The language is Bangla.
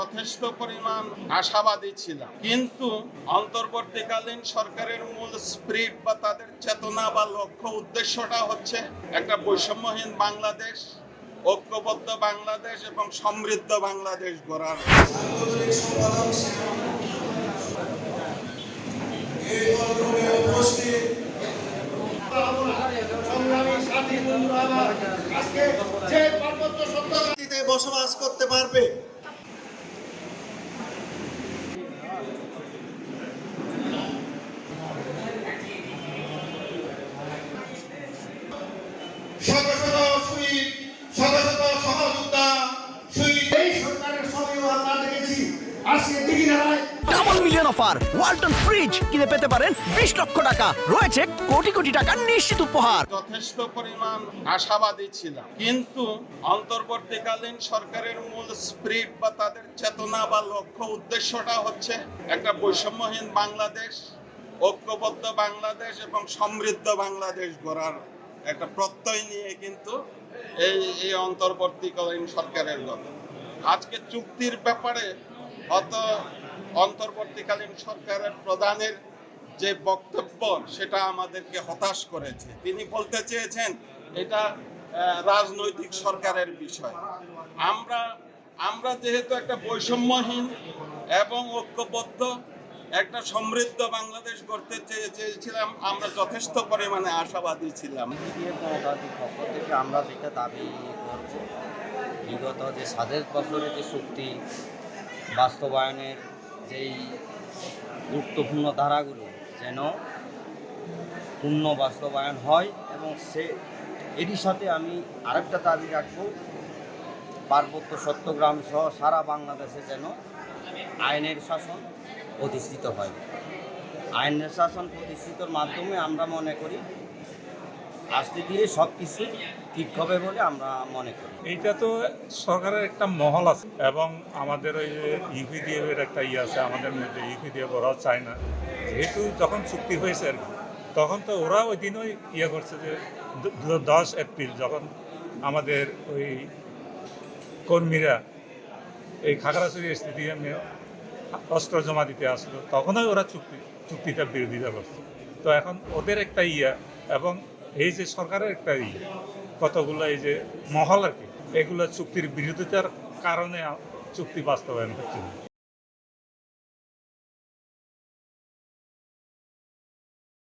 যথেষ্ট পরিমাণ আশাবাদী ছিলাম। কিন্তু অন্তর্বর্তীকালীন সরকারের মূল স্পিরিট বা তাদের চেতনা বা লক্ষ্য উদ্দেশ্যটা হচ্ছে একটা বৈষম্যহীন বাংলাদেশ, ঐক্যবদ্ধ বাংলাদেশ এবং সমৃদ্ধ বাংলাদেশ গড়ার। বসবাস করতে পারবে শত শত শহীদ শত শত সহযোদ্ধা শহীদ। এই সরকারের সময়ও আমরা দেখেছি। আজকে দিঘি নারায় double million offer Walton fridge কিনে পেতে পারেন বিশ লক্ষ টাকা। রয়েছে কোটি কোটি টাকার নিশ্চিত উপহার। যথেষ্ট পরিমাণ আশাবাদী ছিলাম। কিন্তু অন্তর্বর্তীকালীন সরকারের মূল স্পিরিট বা তাদের চেতনা বা লক্ষ্য উদ্দেশ্যটা হচ্ছে একটা বৈষম্যহীন বাংলাদেশ ঐক্যবদ্ধ বাংলাদেশ এবং সমৃদ্ধ বাংলাদেশ গড়ার একটা প্রত্যয় নিয়ে কিন্তু এই এই অন্তর্বর্তীকালীন সরকারের কথা। আজকে চুক্তির ব্যাপারে অত অন্তর্বর্তীকালীন সরকারের প্রধানের যে বক্তব্য, সেটা আমাদেরকে হতাশ করেছে। তিনি বলতে চেয়েছেন, এটা রাজনৈতিক সরকারের বিষয়। আমরা আমরা যেহেতু একটা বৈষম্যহীন এবং ঐক্যবদ্ধ একটা সমৃদ্ধ বাংলাদেশ গড়তে চেয়ে- চেয়েছিলাম, আমরা যথেষ্ট পরিমাণে আশাবাদী ছিলাম। থেকে আমরা যেটা দাবি করব, বিগত যে সাতের বছরের যে চুক্তি, বাস্তবায়নের যেই গুরুত্বপূর্ণ ধারাগুলো যেন পূর্ণ বাস্তবায়ন হয় এবং সে, এরই সাথে আমি আরেকটা দাবি রাখব, পার্বত্য সত্যগ্রাম সহ সারা বাংলাদেশে যেন আইনের শাসন প্রতিষ্ঠিত হয়। আইনের শাসন প্রতিষ্ঠিতর মাধ্যমে আমরা মনে করি আস্তে ধীরে সব কিছু ঠিক হবে বলে আমরা মনে করি। এইটা তো সরকারের একটা মহল আছে এবং আমাদের ওই যে ইউপিডিএফ এর একটা ইয়ে আছে, আমাদের মধ্যে ইউপিডিএফ ওরাও চায় না। যেহেতু যখন চুক্তি হয়েছে আর কি, তখন তো ওরা ওই দিনই ইয়ে করছে যে দশ এপ্রিল যখন আমাদের ওই কর্মীরা এই খাগড়াছড়ি স্টেডিয়ামে অস্ত্র জমা দিতে আসলো, তখনই ওরা চুক্তি চুক্তিটার বিরোধিতা করত তো এখন ওদের একটা ইয়া এবং এই যে সরকারের একটা ইয়ে কতগুলো এই যে মহল আর কি, এগুলো চুক্তির বিরোধিতার কারণে চুক্তি বাস্তবায়ন হচ্ছে